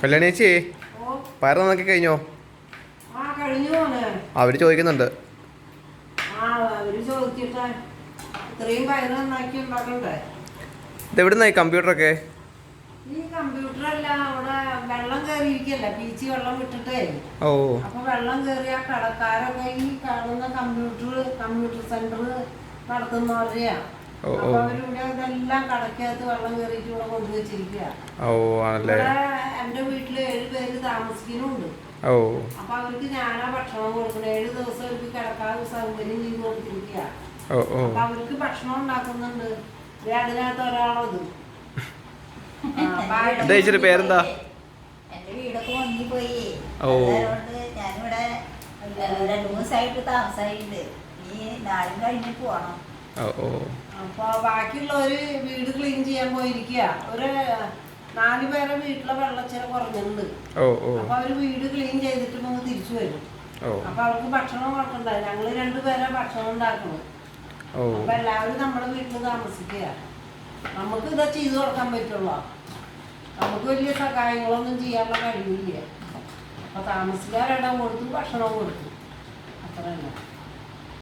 കല്യാണി ചേച്ചി ഓ പയർ നന്നാക്കി കഴിഞ്ഞോ? അവർ ചോദിക്കുന്നുണ്ട്. ആ അവർ ചോദിച്ചിട്ട് ഇത്രയും പയറ് നന്നാക്കി ഉണ്ടാക്കണ്ടേ? ഇത് എവിടുന്നായി കമ്പ്യൂട്ടറൊക്കെ? ഈ കമ്പ്യൂട്ടറല്ല അവിടെ വെള്ളം കയറിയിരിക്കല്ല പീച്ചി വെള്ളം വിട്ടിട്ടേ. ഓ. അപ്പൊ വെള്ളം കയറിയ കടക്കാരൊക്കെ ഈ കാണുന്ന കമ്പ്യൂട്ടർ കമ്പ്യൂട്ടർ സെന്റർ നടത്തുന്നവരെയാ ഓ, ആണല്ലേ. എന്റെ വീട്ടിൽ ഏഴ് പേര് താമസിക്കുന്നുണ്ട്. ഓ. അപ്പൊ അവർക്ക് ഞാനാ ഭക്ഷണം കൊടുക്കണം. ഏഴ് ദിവസം അവർക്ക് കിടക്കാൻ സൗകര്യം ചെയ്ത് കൊടുത്തിരിക്കുക ഓ ഓ. അപ്പൊ അവർക്ക് ഭക്ഷണം ഉണ്ടാക്കുന്നുണ്ട്. അതിനകത്ത് ഒരാളത് എന്താ ചേച്ചിയുടെ പേരെന്താ? എന്റെ വീടൊക്കെ മുങ്ങിപ്പോയി ഓ. അതുകൊണ്ട് ഞാനിവിടെ രണ്ടു മൂന്ന് ദിവസമായിട്ട് താമസമായിട്ടുണ്ട്. ഈ നാളും കഴിഞ്ഞ് പോണം. ഓ ഓ. അപ്പൊ ബാക്കിയുള്ളവര് വീട് ക്ലീൻ ചെയ്യാൻ പോയിരിക്കുക ഒരു നാല് പേരെ വീട്ടിലെ വെള്ളച്ചില കുറഞ്ഞിട്ടുണ്ട്. അപ്പൊ അവർ വീട് ക്ലീൻ ചെയ്തിട്ട് നമുക്ക് തിരിച്ചു വരും. അപ്പൊ അവർക്ക് ഭക്ഷണം കൊടുക്കണ്ട ഞങ്ങൾ രണ്ടുപേരെ ഭക്ഷണം ഉണ്ടാക്കണം അപ്പൊ എല്ലാവരും നമ്മുടെ വീട്ടിൽ താമസിക്കുക നമുക്ക് ഇതാ ചെയ്തു കൊടുക്കാൻ പറ്റുള്ളൂ. നമുക്ക് വലിയ സഹായങ്ങളൊന്നും ചെയ്യാനുള്ള കഴിവില്ല. അപ്പൊ താമസിക്കാരിടം കൊടുത്തു ഭക്ഷണം കൊടുത്തു അത്ര തന്നെ